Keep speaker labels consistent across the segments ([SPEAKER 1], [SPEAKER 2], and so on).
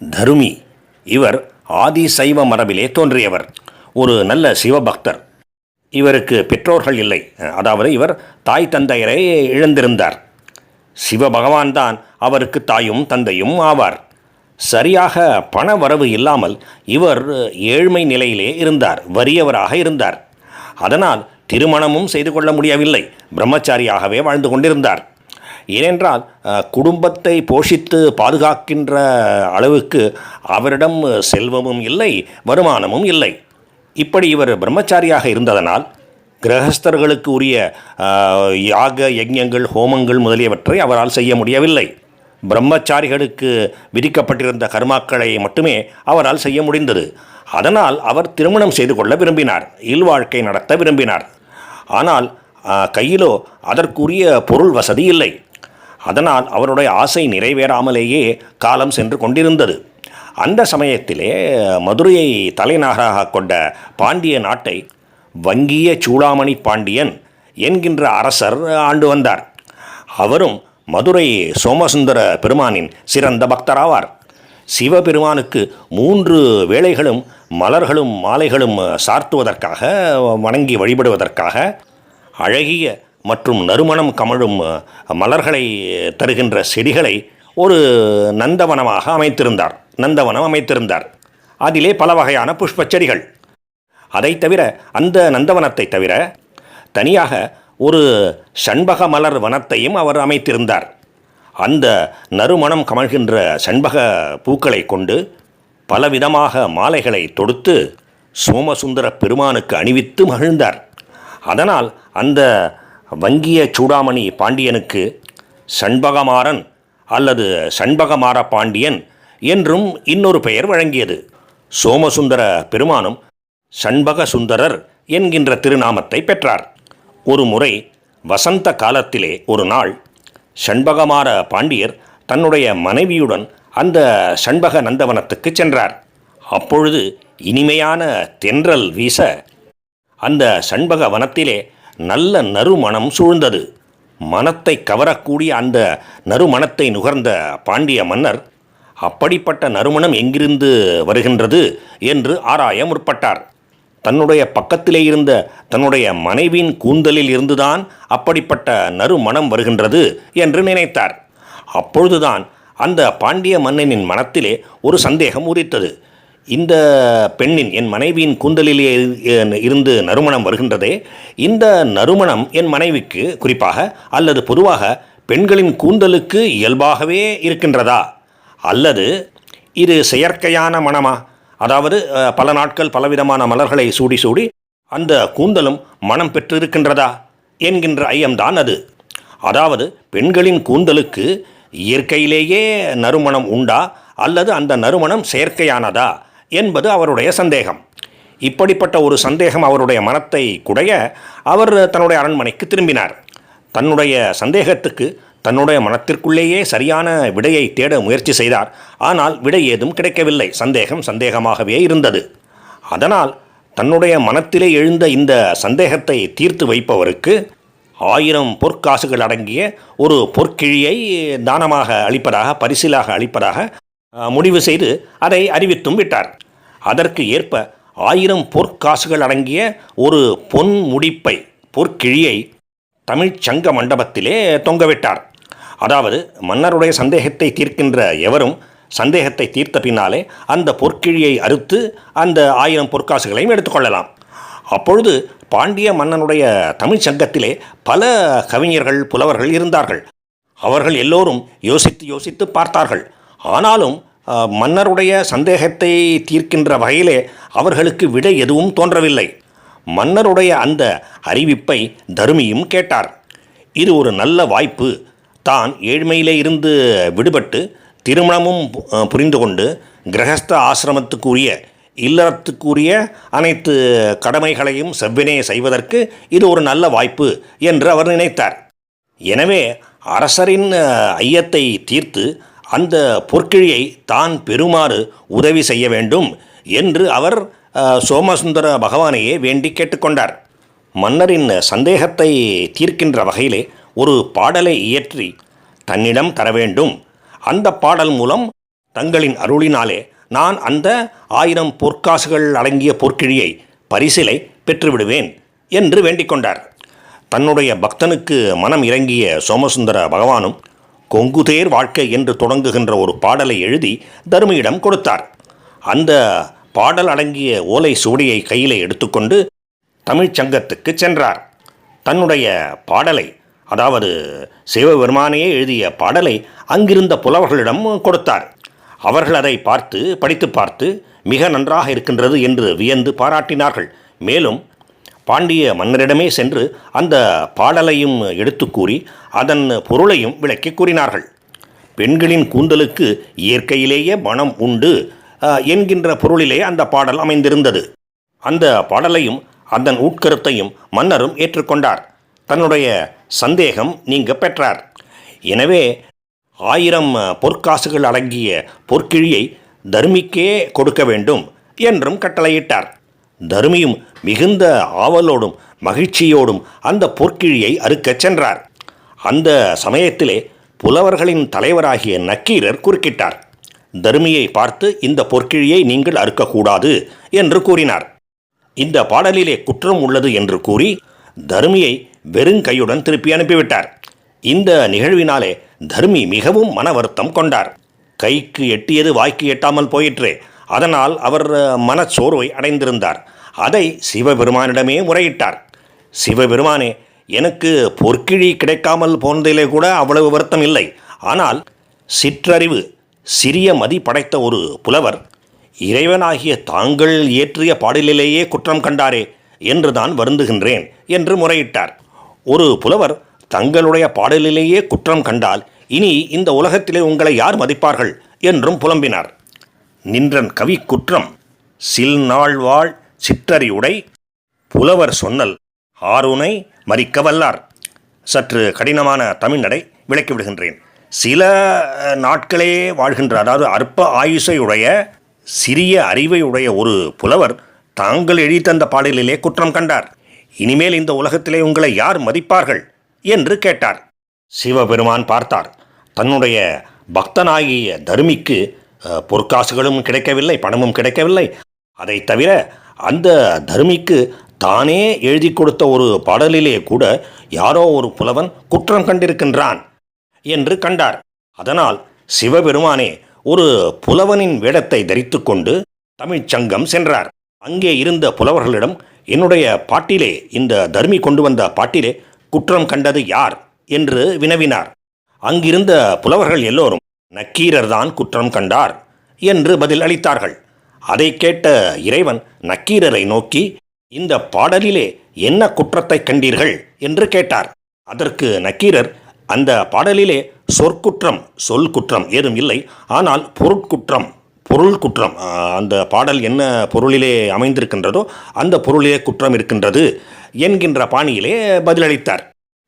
[SPEAKER 1] தருமி. இவர் ஆதி சைவ மரபிலே தோன்றியவர். ஒரு நல்ல சிவபக்தர். இவருக்கு பெற்றோர்கள் இல்லை. அதாவது இவர் தாய் தந்தையரை இழந்திருந்தார். சிவபகவான் தான் அவருக்கு தாயும் தந்தையும் ஆவார். சரியாக பண வரவு இல்லாமல் இவர் ஏழ்மை நிலையிலே இருந்தார். வறியவராக இருந்தார். அதனால் திருமணமும் செய்து கொள்ள முடியவில்லை. பிரம்மச்சாரியாகவே வாழ்ந்து கொண்டிருந்தார். ஏனென்றால் குடும்பத்தை போஷித்து பாதுகாக்கின்ற அளவுக்கு அவரிடம் செல்வமும் இல்லை வருமானமும் இல்லை. இப்படி இவர் பிரம்மச்சாரியாக இருந்ததனால் கிரகஸ்தர்களுக்கு உரிய யாக யஜ்யங்கள் ஹோமங்கள் முதலியவற்றை அவரால் செய்ய முடியவில்லை. பிரம்மச்சாரிகளுக்கு விதிக்கப்பட்டிருந்த கர்மாக்களை மட்டுமே அவரால் செய்ய முடிந்தது. அதனால் அவர் திருமணம் செய்து கொள்ள விரும்பினார் இல்வாழ்க்கை நடத்த விரும்பினார். ஆனால் கையிலோ அதற்குரிய பொருள் வசதி இல்லை. அதனால் அவருடைய ஆசை நிறைவேறாமலேயே காலம் சென்று கொண்டிருந்தது. அந்த சமயத்திலே மதுரையை தலைநகராக கொண்ட பாண்டிய நாட்டை வங்கிய சூடாமணி பாண்டியன் என்கின்ற அரசர் ஆண்டு வந்தார். அவரும் மதுரை சோமசுந்தர பெருமானின் சிறந்த பக்தராவார். சிவபெருமானுக்கு மூன்று வேளைகளும் மலர்களும் மாலைகளும் சார்த்துவதற்காக வணங்கி வழிபடுவதற்காக அழகிய மற்றும் நறுமணம் கமழும் மலர்களை தருகின்ற செடிகளை ஒரு நந்தவனமாக அமைத்திருந்தார். நந்தவனம் அமைத்திருந்தார். அதிலே பல வகையான புஷ்பச் செடிகள் அதை தவிர அந்த நந்தவனத்தை தவிர தனியாக ஒரு சண்பக மலர் வனத்தையும் அவர் அமைத்திருந்தார். அந்த நறுமணம் கமழ்கின்ற சண்பக பூக்களை கொண்டு பலவிதமாக மாலைகளை தொடுத்து சோமசுந்தர பெருமானுக்கு அணிவித்து மகிழ்ந்தார். அதனால் அந்த வங்கிய சூடாமணி பாண்டியனுக்கு சண்பகமாறன் அல்லது சண்பகமார பாண்டியன் என்றும் இன்னொரு பெயர் வழங்கியது. சோமசுந்தர பெருமானும் சண்பக சுந்தரர் என்கின்ற திருநாமத்தை பெற்றார். ஒரு முறை வசந்த காலத்திலே ஒரு நாள் சண்பகமார பாண்டியர் தன்னுடைய மனைவியுடன் அந்த சண்பக நந்தவனத்துக்கு சென்றார். அப்பொழுது இனிமையான தென்றல் வீச அந்த சண்பக வனத்திலே நல்ல நறுமணம் சூழ்ந்தது. மனத்தை கவரக்கூடிய அந்த நறுமணத்தை நுகர்ந்த பாண்டிய மன்னர் அப்படிப்பட்ட நறுமணம் எங்கிருந்து வருகின்றது? என்று ஆராய முற்பட்டார். தன்னுடைய பக்கத்திலே இருந்த தன்னுடைய மனைவியின் கூந்தலில் இருந்துதான் அப்படிப்பட்ட நறுமணம் வருகின்றது என்று நினைத்தார். அப்பொழுதுதான் அந்த பாண்டிய மன்னனின் மனத்திலே ஒரு சந்தேகம் உதித்தது. இந்த பெண்ணின் என் மனைவியின் கூந்தலிலே இரு- இருந்து நறுமணம் வருகின்றதே இந்த நறுமணம் என் மனைவிக்கு குறிப்பாக அல்லது பொதுவாக பெண்களின் கூந்தலுக்கு இயல்பாகவே இருக்கின்றதா? அல்லது இது செயற்கையான மனமா அதாவது பல நாட்கள் பலவிதமான மலர்களை சூடி சூடி அந்த கூந்தலும் மனம் பெற்றிருக்கின்றதா? என்கின்ற ஐயம்தான் அது. அதாவது பெண்களின் கூந்தலுக்கு இயற்கையிலேயே நறுமணம் உண்டா? அல்லது அந்த நறுமணம் செயற்கையானதா? என்பது அவருடைய சந்தேகம். இப்படிப்பட்ட ஒரு சந்தேகம் அவருடைய மனத்தை குடைய அவர் தன்னுடைய அரண்மனைக்கு திரும்பினார். தன்னுடைய சந்தேகத்துக்கு தன்னுடைய மனத்திற்குள்ளேயே சரியான விடையை தேட முயற்சி செய்தார். ஆனால் விடை ஏதும் கிடைக்கவில்லை. சந்தேகம் சந்தேகமாகவே இருந்தது. அதனால் தன்னுடைய மனத்திலே எழுந்த இந்த சந்தேகத்தை தீர்த்து வைப்பவருக்கு ஆயிரம் பொற்காசுகள் அடங்கிய ஒரு பொற்கிழியை தானமாக அளிப்பதாக பரிசிலாக அளிப்பதாக முடிவு செய்து அதை அறிவித்தும் விட்டார். அதற்கு ஏற்ப ஆயிரம் பொற்காசுகள் அடங்கிய ஒரு பொன் முடிப்பை பொற்கிழியை தமிழ்ச் சங்க மண்டபத்திலே தொங்கவிட்டார் அதாவது மன்னருடைய சந்தேகத்தை தீர்க்கின்ற எவரும் சந்தேகத்தை தீர்த்த பின்னாலே அந்த பொற்கிழியை அறுத்து அந்த ஆயிரம் பொற்காசுகளையும் எடுத்துக்கொள்ளலாம் அப்பொழுது பாண்டிய மன்னனுடைய தமிழ்ச் சங்கத்திலே பல கவிஞர்கள் புலவர்கள் இருந்தார்கள். அவர்கள் எல்லோரும் யோசித்து யோசித்து பார்த்தார்கள். ஆனாலும் மன்னருடைய சந்தேகத்தை தீர்க்கின்ற வகையிலே அவர்களுக்கு விடை எதுவும் தோன்றவில்லை. மன்னருடைய அந்த அறிவிப்பை தருமியும் கேட்டார். இது ஒரு நல்ல வாய்ப்பு. தான் ஏழ்மையிலே இருந்து விடுபட்டு திருமணமும் புரிந்து கொண்டு கிரகஸ்த ஆசிரமத்துக்குரிய இல்லறத்துக்குரிய அனைத்து கடமைகளையும் செவ்வினே செய்வதற்கு இது ஒரு நல்ல வாய்ப்பு என்று அவர் நினைத்தார். எனவே அரசரின் ஐயத்தை தீர்த்து அந்த பொற்கிழியை தான் பெறுமாறு உதவி செய்ய வேண்டும் என்று அவர் சோமசுந்தர பகவானையே வேண்டி கேட்டுக்கொண்டார். மன்னரின் சந்தேகத்தை தீர்க்கின்ற வகையிலே ஒரு பாடலை இயற்றி தன்னிடம் தர வேண்டும். அந்த பாடல் மூலம் தங்களின் அருளினாலே நான் அந்த ஆயிரம் பொற்காசுகள் அடங்கிய பொற்கிழியை பரிசிலை பெற்றுவிடுவேன் என்று வேண்டிக் கொண்டார். தன்னுடைய பக்தனுக்கு மனம் இறங்கிய சோமசுந்தர பகவானும் கொங்குதேர் வாழ்க்கை என்று தொடங்குகின்ற ஒரு பாடலை எழுதி தர்மியிடம் கொடுத்தார். அந்த பாடல் அடங்கிய ஓலை சுவடியை கையிலே எடுத்துக்கொண்டு தமிழ்ச் சங்கத்துக்கு சென்றார். தன்னுடைய பாடலை அதாவது சிவபெருமானையே எழுதிய பாடலை அங்கிருந்த புலவர்களிடம் கொடுத்தார். அவர்கள் அதை பார்த்து படித்து பார்த்து மிக நன்றாக இருக்கின்றது என்று வியந்து பாராட்டினார்கள். மேலும் பாண்டிய மன்னரிடமே சென்று அந்த பாடலையும் எடுத்து கூறி அதன் பொருளையும் விளக்கி கூறினார்கள். பெண்களின் கூந்தலுக்கு இயற்கையிலேயே மனம் உண்டு என்கின்ற பொருளிலே அந்த பாடல் அமைந்திருந்தது. அந்த பாடலையும் அதன் உட்கருத்தையும் மன்னரும் ஏற்றுக்கொண்டார். தன்னுடைய சந்தேகம் நீங்க பெற்றார். எனவே ஆயிரம் பொற்காசுகள் அடங்கிய பொற்கிழியை தர்மிக்கே கொடுக்க வேண்டும் என்றும் கட்டளையிட்டார். தருமியும் மிகுந்த ஆவலோடும் மகிழ்ச்சியோடும் அந்த பொற்கிழியை அறுக்கச் சென்றார். அந்த சமயத்திலே புலவர்களின் தலைவராகிய நக்கீரர் குறுக்கிட்டார். தருமியை பார்த்து இந்த பொற்கிழியை நீங்கள் அறுக்கக்கூடாது என்று கூறினார். இந்த பாடலிலே குற்றம் உள்ளது என்று கூறி தருமியை வெறுங்கையுடன் திருப்பி அனுப்பிவிட்டார். இந்த நிகழ்வினாலே தர்மி மிகவும் மன வருத்தம் கொண்டார். கைக்கு எட்டியது வாய்க்கு எட்டாமல் போயிற்றே. அதனால் அவர் மனச்சோர்வை அடைந்திருந்தார். அதை சிவபெருமானிடமே முறையிட்டார். சிவபெருமானே எனக்கு பொற்கிழி கிடைக்காமல் போனதிலே கூட அவ்வளவு வருத்தம் இல்லை. ஆனால் சிற்றறிவு சிறிய மதி படைத்த ஒரு புலவர் இறைவனாகிய தாங்கள் இயற்றிய பாடலிலேயே குற்றம் கண்டாரே என்றுதான் வருந்துகின்றேன் என்று முறையிட்டார். ஒரு புலவர் தங்களுடைய பாடலிலேயே குற்றம் கண்டால் இனி இந்த உலகத்திலே உங்களை யார் மதிப்பார்கள் என்றும் புலம்பினார். நின்றன் கவி குற்றம் சில் நாள் வாழ் சிற்றறிவுடை புலவர் சொன்னல் ஆறுனை மறிக்க வல்லார் சற்று கடினமான தமிழ்நடை விளக்கி விடுகின்றேன். சில நாட்களே வாழ்கின்ற அதாவது அற்ப ஆயுசையுடைய சிறிய அறிவை உடைய ஒரு புலவர் தாங்கள் எழுதி தந்த பாடலிலே குற்றம் கண்டார். இனிமேல் இந்த உலகத்திலே உங்களை யார் மதிப்பார்கள் என்று கேட்டார். சிவபெருமான் பார்த்தார். தன்னுடைய பக்தனாகிய தருமிக்கு பொற்காசுகளும் கிடைக்கவில்லை பணமும் கிடைக்கவில்லை. அதை தவிர அந்த தருமிக்கு தானே எழுதி கொடுத்த ஒரு பாடலிலே கூட யாரோ ஒரு புலவன் குற்றம் கண்டிருக்கின்றான் என்று கண்டார். அதனால் சிவபெருமானே ஒரு புலவனின் வேடத்தை தரித்துக்கொண்டு தமிழ்ச் சங்கம் சென்றார். அங்கே இருந்த புலவர்களிடம் என்னுடைய பாட்டிலே இந்த தர்மி கொண்டு வந்த பாட்டிலே குற்றம் கண்டது யார்? என்று வினவினார். அங்கிருந்த புலவர்கள் எல்லோரும் நக்கீரர்தான் குற்றம் கண்டார் என்று பதில் அளித்தார்கள். அதை கேட்ட இறைவன் நக்கீரரை நோக்கி இந்த பாடலிலே என்ன குற்றத்தை கண்டீர்கள்? என்று கேட்டார். அதற்கு நக்கீரர் அந்த பாடலிலே சொற்குற்றம் சொல் குற்றம் ஏதும் இல்லை ஆனால் பொருட்குற்றம் பொருள் குற்றம் அந்த பாடல் என்ன பொருளிலே அமைந்திருக்கின்றதோ அந்த பொருளிலே குற்றம் இருக்கின்றது என்கின்ற பாணியிலே பதிலளித்தார்.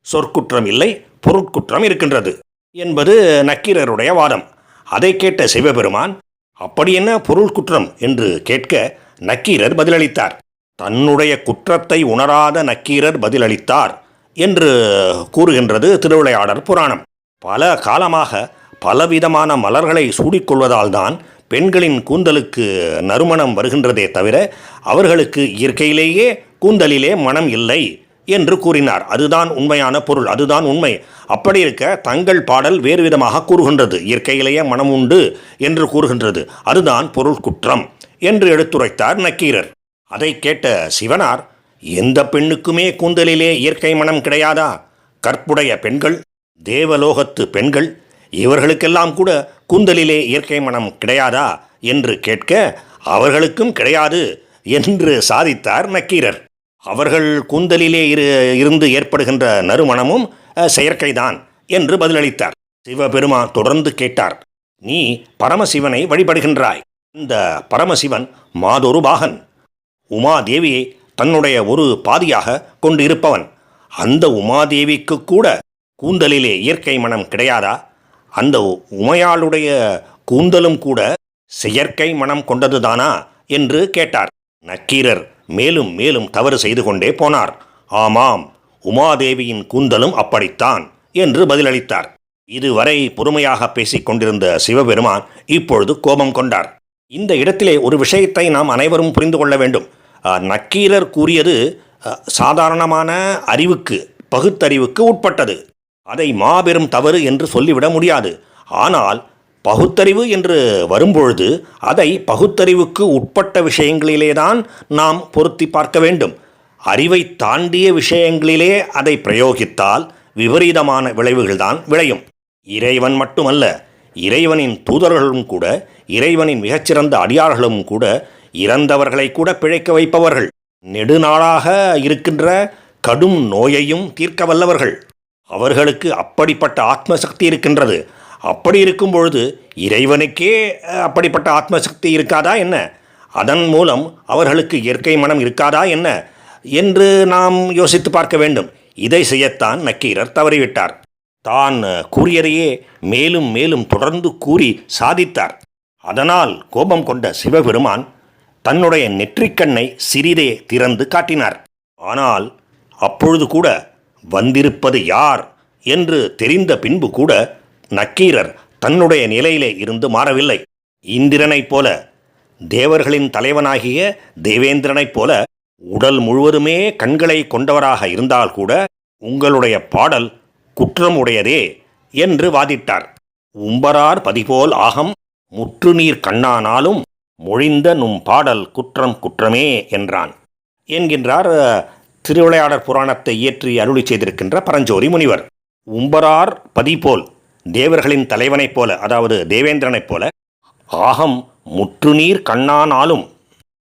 [SPEAKER 1] சொற்குற்றம் இல்லை பொருட்குற்றம் இருக்கின்றது. என்பது நக்கீரருடைய வாதம். அதை கேட்ட சிவபெருமான் அப்படி என்ன பொருள் குற்றம்? என்று கேட்க நக்கீரர் பதிலளித்தார். தன்னுடைய குற்றத்தை உணராத நக்கீரர் பதிலளித்தார் என்று கூறுகின்றது திருவிளையாடர் புராணம். பல காலமாக பலவிதமான மலர்களை சூடிக்கொள்வதால்தான் பெண்களின் கூந்தலுக்கு நறுமணம் வருகின்றதே தவிர அவர்களுக்கு இயற்கையிலேயே கூந்தலிலே மனம் இல்லை. என்று கூறினார். அதுதான் உண்மையான பொருள் அதுதான் உண்மை. அப்படி இருக்க தங்கள் பாடல் வேறு விதமாக கூறுகின்றது. இயற்கையிலேயே மனம் உண்டு என்று கூறுகின்றது. அதுதான் பொருள் குற்றம் என்று எடுத்துரைத்தார் நக்கீரர். அதை கேட்ட சிவனார் எந்த பெண்ணுக்குமே கூந்தலிலே இயற்கை மனம் கிடையாதா? கற்புடைய பெண்கள் தேவலோகத்து பெண்கள் இவர்களுக்கெல்லாம் கூட கூந்தலிலே இயற்கை மனம் கிடையாதா? என்று கேட்க அவர்களுக்கும் கிடையாது என்று சாதித்தார் நக்கீரர். அவர்கள் கூந்தலிலே இரு இருந்து ஏற்படுகின்ற நறுமணமும் செயற்கைதான் என்று பதிலளித்தார். சிவபெருமான் தொடர்ந்து கேட்டார் நீ பரமசிவனை வழிபடுகின்றாய். இந்த பரமசிவன் மாதொரு பாகன். உமாதேவியை தன்னுடைய ஒரு பாதியாக கொண்டு இருப்பவன் அந்த உமாதேவிக்கு கூட கூந்தலிலே இயற்கை மனம் கிடையாதா? அந்த உமையாளுடைய கூந்தலும் கூட செயற்கை மனம் கொண்டதுதானா? என்று கேட்டார். நக்கீரர் மேலும் மேலும் தவறு செய்து கொண்டே போனார். ஆமாம் உமாதேவியின் கூந்தலும் அப்படித்தான் என்று பதிலளித்தார். இதுவரை பொறுமையாக பேசிக் கொண்டிருந்த சிவபெருமான் இப்பொழுது கோபம் கொண்டார். இந்த இடத்திலே ஒரு விஷயத்தை நாம் அனைவரும் புரிந்து கொள்ள வேண்டும். நக்கீரர் கூறியது சாதாரணமான அறிவுக்கு பகுத்தறிவுக்கு உட்பட்டது. அதை மாபெரும் தவறு என்று சொல்லிவிட முடியாது. ஆனால் பகுத்தறிவு என்று வரும்பொழுது அதை பகுத்தறிவுக்கு உட்பட்ட விஷயங்களிலேதான் நாம் பொருத்தி பார்க்க வேண்டும். அறிவை தாண்டிய விஷயங்களிலே அதை பிரயோகித்தால் விபரீதமான விளைவுகள்தான் விளையும். இறைவன் மட்டுமல்ல இறைவனின் தூதர்களும் கூட இறைவனின் மிகச்சிறந்த அடியார்களும் கூட இறந்தவர்களை கூட பிழைக்க வைப்பவர்கள். நெடுநாளாக இருக்கின்ற கடும் நோயையும் தீர்க்க வல்லவர்கள். அவர்களுக்கு அப்படிப்பட்ட ஆத்மசக்தி இருக்கின்றது. அப்படி இருக்கும் பொழுது இறைவனுக்கே அப்படிப்பட்ட ஆத்மசக்தி இருக்காதா என்ன? அதன் மூலம் அவர்களுக்கு இயற்கை மனம் இருக்காதா என்ன? என்று நாம் யோசித்து பார்க்க வேண்டும். இதை செய்யத்தான் நக்கீரர் தவறிவிட்டார். தான் கூறியதையே மேலும் மேலும் தொடர்ந்து கூறி சாதித்தார். அதனால் கோபம் கொண்ட சிவபெருமான் தன்னுடைய நெற்றிக்கண்ணை சிறிதே திறந்து காட்டினார். ஆனால் அப்பொழுது கூட வந்திருப்பது யார்? என்று தெரிந்த பின்பு கூட நக்கீரர் தன்னுடைய நிலையிலே இருந்து மாறவில்லை. இந்திரனைப் போல தேவர்களின் தலைவனாகிய தேவேந்திரனைப் போல உடல் முழுவதுமே கண்களை கொண்டவராக இருந்தால் கூட உங்களுடைய பாடல் குற்றம் உடையதே என்று வாதிட்டார். உம்பரார் பதிபோல் ஆகம் முற்றுநீர் கண்ணானாலும் மொழிந்த நும் பாடல் குற்றம் குற்றமே என்றான் என்கின்றார் திருவிளையாடற் புராணத்தை இயற்றி அருளி செய்திருக்கின்ற பரஞ்சோதி முனிவர். உம்பரார் பதிபோல் தேவர்களின் தலைவனைப் போல அதாவது தேவேந்திரனைப் போல ஆகம் முற்றுநீர் கண்ணானாலும்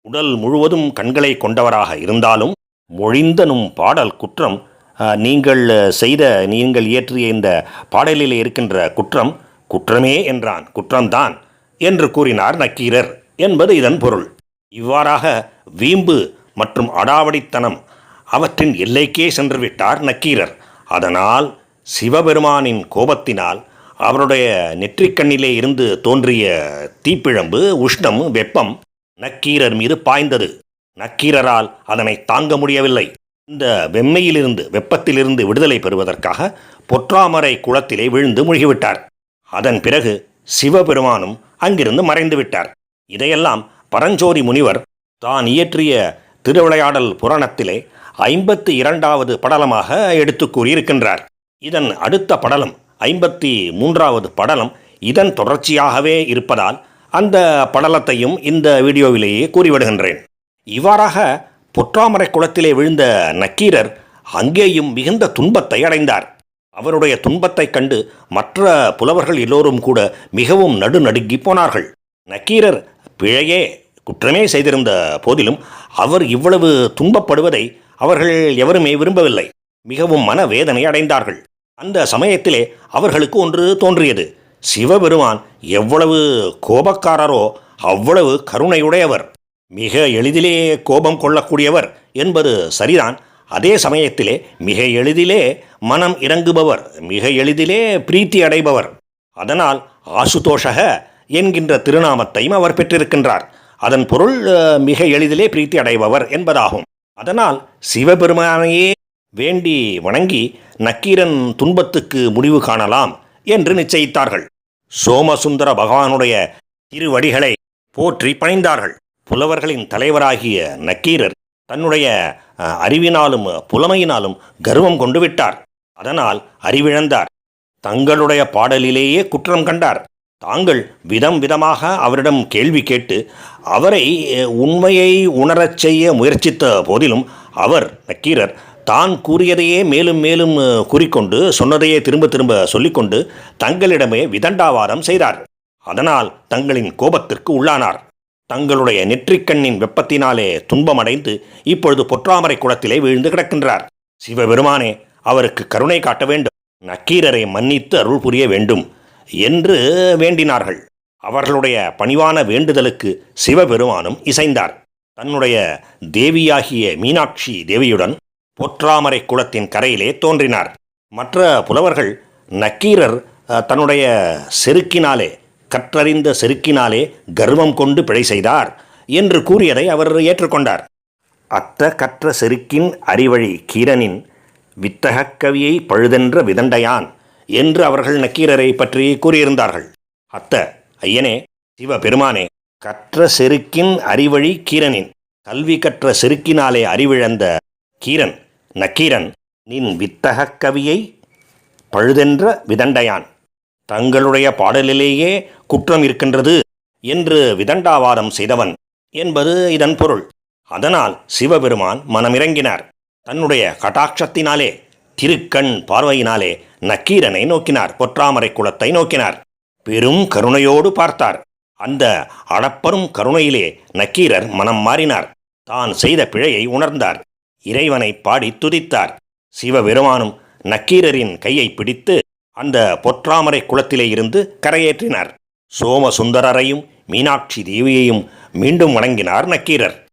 [SPEAKER 1] உடல் முழுவதும் கண்களை கொண்டவராக இருந்தாலும் மொழிந்தனும் பாடல் குற்றம் நீங்கள் செய்த நீங்கள் இயற்றிய இந்த பாடலில் இருக்கின்ற குற்றம் குற்றமே என்றான் குற்றம்தான் என்று கூறினார் நக்கீரர் என்பது இதன் பொருள். இவ்வாறாக வீம்பு மற்றும் அடாவடித்தனம் அவற்றின் எல்லைக்கே சென்று விட்டார் நக்கீரர். அதனால் சிவபெருமானின் கோபத்தினால் அவருடைய நெற்றிக்கண்ணிலே இருந்து தோன்றிய தீப்பிழம்பு உஷ்ணம் வெப்பம் நக்கீரர் மீது பாய்ந்தது. நக்கீரரால் அதனை தாங்க முடியவில்லை. இந்த வெம்மையிலிருந்து வெப்பத்திலிருந்து விடுதலை பெறுவதற்காக பொற்றாமரை குளத்திலே விழுந்து முழுகிவிட்டார். அதன் பிறகு சிவபெருமானும் அங்கிருந்து மறைந்து விட்டார். இதையெல்லாம் பரஞ்சோதி முனிவர் தான் இயற்றிய திருவிளையாடல் புராணத்திலே ஐம்பத்தி இரண்டாவது படலமாக எடுத்து கூறியிருக்கின்றார். இதன் அடுத்த படலம் ஐம்பத்தி மூன்றாவது படலம் இதன் தொடர்ச்சியாகவே இருப்பதால் அந்த படலத்தையும் இந்த வீடியோவிலேயே கூறிவிடுகின்றேன். இவ்வாறாக பொற்றாமரை குளத்திலே விழுந்த நக்கீரர் அங்கேயும் மிகுந்த துன்பத்தை அடைந்தார். அவருடைய துன்பத்தைக் கண்டு மற்ற புலவர்கள் எல்லோரும் கூட மிகவும் நடுநடுங்கி போனார்கள். நக்கீரர் பிழையே குற்றமே செய்திருந்த போதிலும் அவர் இவ்வளவு துன்பப்படுவதை அவர்கள் எவருமே விரும்பவில்லை. மிகவும் மனவேதனை அடைந்தார்கள். அந்த சமயத்திலே அவர்களுக்கு ஒன்று தோன்றியது. சிவபெருமான் எவ்வளவு கோபக்காரரோ அவ்வளவு கருணையுடையவர். மிக எளிதிலே கோபம் கொள்ளக்கூடியவர் என்பது சரிதான். அதே சமயத்திலே மிக எளிதிலே மனம் இறங்குபவர் மிக எளிதிலே பிரீத்தி அடைபவர். அதனால் ஆசுதோஷக என்கின்ற திருநாமத்தையும் அவர் பெற்றிருக்கின்றார். அதன் பொருள் மிக எளிதிலே பிரீத்தி அடைபவர் என்பதாகும். அதனால் சிவபெருமானையே வேண்டி வணங்கி நக்கீரன் துன்பத்துக்கு முடிவு காணலாம் என்று நிச்சயித்தார்கள். சோமசுந்தர பகவானுடைய திருவடிகளை போற்றி பணிந்தார்கள். புலவர்களின் தலைவராகிய நக்கீரர் தன்னுடைய அறிவினாலும் புலமையினாலும் கர்வம் கொண்டு விட்டார். அதனால் அறிவிழந்தார். தங்களுடைய பாடலிலேயே குற்றம் கண்டார். தாங்கள் விதம் விதமாக அவரிடம் கேள்வி கேட்டு அவரை உண்மையை உணரச் செய்ய முயற்சித்த போதிலும் அவர் நக்கீரர் தான் கூறியதையே மேலும் மேலும் கூறிக்கொண்டு சொன்னதையே திரும்ப திரும்ப சொல்லிக்கொண்டு தங்களிடமே விதண்டாவாதம் செய்தார். அதனால் தங்களின் கோபத்திற்கு உள்ளானார். தங்களுடைய நெற்றிக்கண்ணின் வெப்பத்தினாலே துன்பமடைந்து இப்பொழுது பொற்றாமரை குளத்திலே வீழ்ந்து கிடக்கின்றார். சிவபெருமானே அவருக்கு கருணை காட்ட வேண்டும். நக்கீரரை மன்னித்து அருள் புரிய வேண்டும் என்று வேண்டினார்கள். அவர்களுடைய பணிவான வேண்டுதலுக்கு சிவபெருமானும் இசைந்தார். தன்னுடைய தேவியாகிய மீனாட்சி தேவியுடன் பொற்றாமரை குளத்தின் கரையிலே தோன்றினார். மற்ற புலவர்கள் நக்கீரர் தன்னுடைய செருக்கினாலே கற்றறிந்த செருக்கினாலே கர்வம் கொண்டு பிழை செய்தார் என்று கூறியதை அவர் ஏற்றுக்கொண்டார். அத்த கற்ற செருக்கின் அறிவழி கீரனின் வித்தகக் கவியை பழுதென்ற விதண்டையான் என்று அவர்கள் நக்கீரரை பற்றி கூறியிருந்தார்கள். அத்த ஐயனே சிவபெருமானே கற்ற செருக்கின் அறிவழி கீரனின் கல்வி கற்ற செருக்கினாலே அறிவிழந்த கீரன் நக்கீரன் நின் வித்தகக் கவியை பழுதென்ற விதண்டையான். தங்களுடைய பாடலிலேயே குற்றம் இருக்கின்றது என்று விதண்டாவாதம் செய்தவன் என்பது இதன் பொருள். அதனால் சிவபெருமான் மனமிறங்கினார். தன்னுடைய கட்டாட்சத்தினாலே திருக்கண் பார்வையினாலே நக்கீரனை நோக்கினார் பொற்றாமரை குளத்தை நோக்கினார். பெரும் கருணையோடு பார்த்தார். அந்த அடப்பரும் கருணையிலே நக்கீரர் மனம் மாறினார். தான் செய்த பிழையை உணர்ந்தார். இறைவனை பாடி துதித்தார். சிவபெருமானும் நக்கீரரின் கையை பிடித்து அந்த பொற்றாமரை குளத்திலே இருந்து கரையேற்றினார். சோமசுந்தரரையும் மீனாட்சி தேவியையும் மீண்டும் வணங்கினார் நக்கீரர்.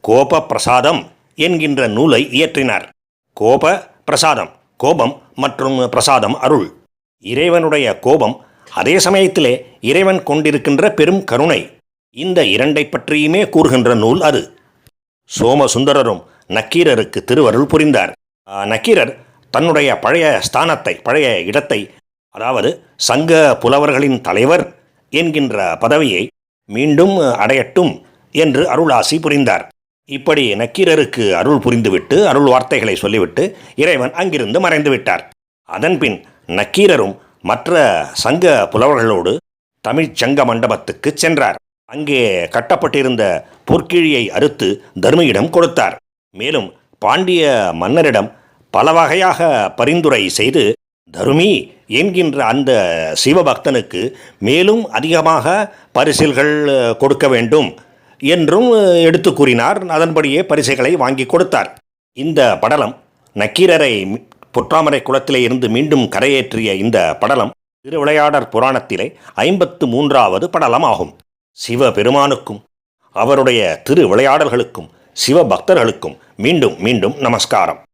[SPEAKER 1] கோப பிரசாதம் என்கின்ற நூலை இயற்றினார். கோப பிரசாதம் கோபம் மற்றும் பிரசாதம் அருள். இறைவனுடைய கோபம் அதே சமயத்திலே இறைவன் கொண்டிருக்கின்ற பெரும் கருணை. இந்த இரண்டை பற்றியுமே கூறுகின்ற நூல் அது. சோமசுந்தரரும் நக்கீரருக்கு திருவருள் புரிந்தார். நக்கீரர் தன்னுடைய பழைய ஸ்தானத்தை பழைய இடத்தை அதாவது சங்க புலவர்களின் தலைவர் என்கின்ற பதவியை மீண்டும் அடையட்டும் என்று அருளாசி புரிந்தார். இப்படி நக்கீரருக்கு அருள் புரிந்துவிட்டு அருள் வார்த்தைகளை சொல்லிவிட்டு இறைவன் அங்கிருந்து மறைந்துவிட்டார் அதன்பின் நக்கீரரும் மற்ற சங்க புலவர்களோடு தமிழ்ச் சங்க மண்டபத்துக்கு சென்றார். அங்கே கட்டப்பட்டிருந்த பொற்கிழியை அறுத்து தர்மியிடம் கொடுத்தார். மேலும் பாண்டிய மன்னரிடம் பல வகையாக பரிந்துரை செய்து தருமி என்கின்ற அந்த சிவபக்தனுக்கு மேலும் அதிகமாக பரிசில்கள் கொடுக்க வேண்டும் என்றும் எடுத்து கூறினார். அதன்படியே பரிசுகளை வாங்கி கொடுத்தார். இந்த படலம் நக்கீரரை புற்றாமரை பொற்றாமரை குளத்திலே இருந்து மீண்டும் கரையேற்றிய இந்த படலம் திருவிளையாடற் புராணத்திலே ஐம்பத்து மூன்றாவது படலம் ஆகும் சிவபெருமானுக்கும் அவருடைய திரு விளையாடல்களுக்கும் சிவபக்தர்களுக்கும் மீண்டும் மீண்டும் நமஸ்காரம்.